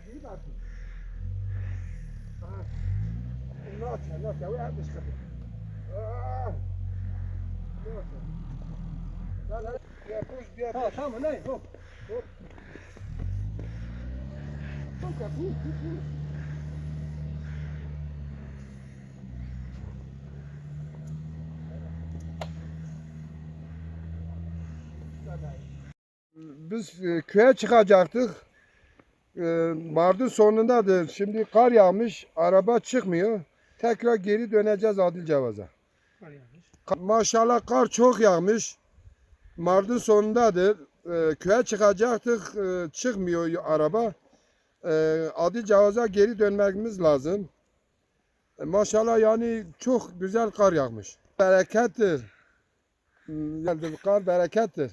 عجيب عجيب ناطع ناطع وقع بس خطر آه. ناطع لا لا ياكوش بياكوش ها هنا هوب هوب هوب ياكوش ياكوش Biz köye çıkacaktık. E, Mardin sonundadır. Şimdi kar yağmış. Araba çıkmıyor. Tekrar geri döneceğiz Adil Cevaz'a. Ka- Maşallah kar çok yağmış. Mardin sonundadır. E, köye çıkacaktık. E, çıkmıyor araba. E, Adil Cevaz'a geri dönmemiz lazım. E, maşallah yani çok güzel kar yağmış. Berekettir. Hmm, kar berekettir.